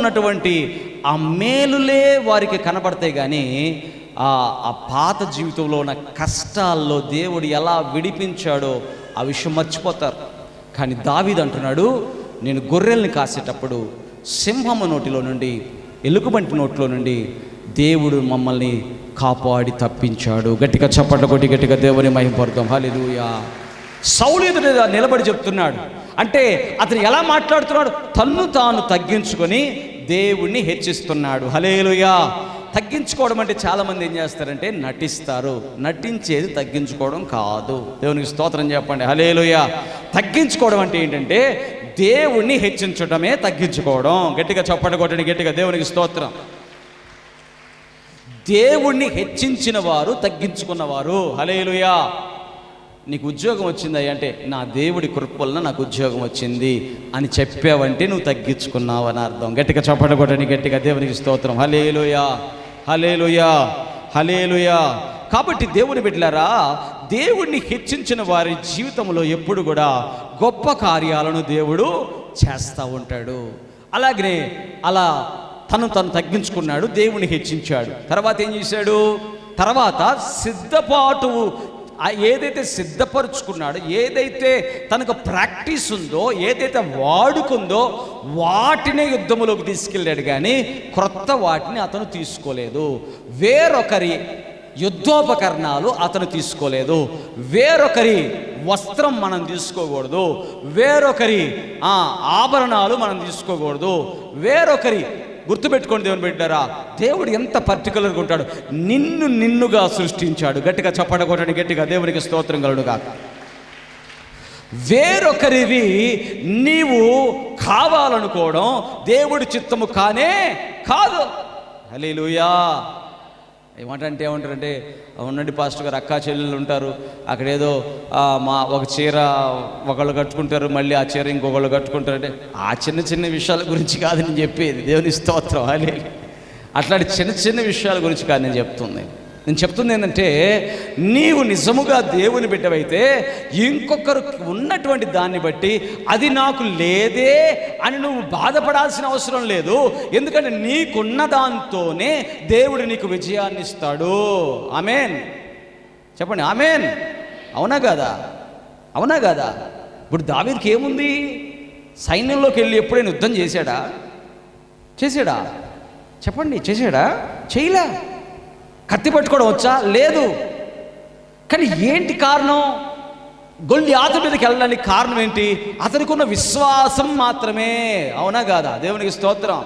ఉన్నటువంటి ఆ మేలులే వారికి కనబడతాయి కానీ ఆ ఆ పాత జీవితంలో ఉన్న కష్టాల్లో దేవుడు ఎలా విడిపించాడో ఆ విషయం మర్చిపోతారు. కానీ దావీదు అంటున్నాడు నేను గొర్రెల్ని కాసేటప్పుడు సింహము నోటిలో నుండి ఎలుగుబంటి నోటిలో నుండి దేవుడు మమ్మల్ని కాపాడి తప్పించాడు. గట్టిగా చప్పట్ల కొట్టి గట్టిగా దేవుని మహింపడతాం హల్లెలూయా. సౌలీదు నిలబడి చెప్తున్నాడు. అంటే అతను ఎలా మాట్లాడుతున్నాడు? తన్ను తాను తగ్గించుకొని దేవుణ్ణి హెచ్చిస్తున్నాడు. హలేలుయా తగ్గించుకోవడం అంటే చాలామంది ఏం చేస్తారంటే నటిస్తారు. నటించేది తగ్గించుకోవడం కాదు. దేవునికి స్తోత్రం చెప్పండి. హలేలుయా తగ్గించుకోవడం అంటే ఏంటంటే దేవుణ్ణి హెచ్చించడమే తగ్గించుకోవడం. గట్టిగా చప్పటి కొట్టండి గట్టిగా దేవునికి స్తోత్రం. దేవుణ్ణి హెచ్చించిన వారు తగ్గించుకున్నవారు హలేలుయా నీకు ఉద్యోగం వచ్చింది అంటే నా దేవుడి కృప వలన నాకు ఉద్యోగం వచ్చింది అని చెప్పావంటే నువ్వు తగ్గించుకున్నావు అని అర్థం. గట్టిగా చెప్పడగొట్టని గట్టిగా దేవునికి స్తోత్రం. హలేలుయా హలేలుయా హలేలుయా కాబట్టి దేవుని బిడ్డలారా దేవుణ్ణి హెచ్చించిన వారి జీవితంలో ఎప్పుడు కూడా గొప్ప కార్యాలను దేవుడు చేస్తూ ఉంటాడు. అలాగనే అలా తను తను తగ్గించుకున్నాడు దేవుని హెచ్చించాడు. తర్వాత ఏం చేశాడు? తర్వాత సిద్ధపాటు ఏదైతే సిద్ధపరుచుకున్నాడో ఏదైతే తనకు ప్రాక్టీస్ ఉందో ఏదైతే వాడుకుందో వాటినే యుద్ధములోకి తీసుకెళ్ళాడు కానీ క్రొత్త వాటిని అతను తీసుకోలేదు. వేరొకరి యుద్ధోపకరణాలు అతను తీసుకోలేదు. వేరొకరి వస్త్రం మనం తీసుకోకూడదు. వేరొకరి ఆభరణాలు మనం తీసుకోకూడదు. వేరొకరి గుర్తుపెట్టుకోండి దేవుని బిడ్డారా దేవుడు ఎంత పర్టికులర్గా ఉంటాడు నిన్ను నిన్నుగా సృష్టించాడు. గట్టిగా చప్పట గట్టిగా దేవునికి స్తోత్రం కలుడు కాక వేరొకరివి నీవు కావాలనుకోవడం దేవుడి చిత్తము కానే కాదు. హలీలుయా ఏమంటే ఏమంటారంటే ఉండండి పాస్టర్ గారు అక్కా చెల్లెలు ఉంటారు. అక్కడేదో మా ఒక చీర ఒకళ్ళు కట్టుకుంటారు మళ్ళీ ఆ చీర ఇంకొకళ్ళు కట్టుకుంటారు. అంటే ఆ చిన్న చిన్న విషయాల గురించి కాదు నేను చెప్పేది. దేవుని స్తోత్రం. అలే అట్లాంటి చిన్న చిన్న విషయాల గురించి కాదు నేను చెప్తుంది. నేను చెప్తుంది ఏంటంటే నీవు నిజముగా దేవుని బిడ్డవైతే ఇంకొకరు ఉన్నటువంటి దాన్ని బట్టి అది నాకు లేదే అని నువ్వు బాధపడాల్సిన అవసరం లేదు. ఎందుకంటే నీకున్న దాంతోనే దేవుడు నీకు విజయాన్ని ఇస్తాడు. ఆమెన్. చెప్పండి ఆమెన్. అవునా కదా? అవునా కదా? ఇప్పుడు దావీదికి ఏముంది? సైన్యంలోకి వెళ్ళి ఎప్పుడైనా యుద్ధం చేశాడా? చేశాడా? చెప్పండి చేసాడా చేయలే. కత్తి పట్టుకోవడం వచ్చా? లేదు. కానీ ఏంటి కారణం? గొల్లి ఆత మీదకి వెళ్ళడానికి కారణం ఏంటి? అతనికి ఉన్న విశ్వాసం మాత్రమే. అవునా కాదా? దేవునికి స్తోత్రం.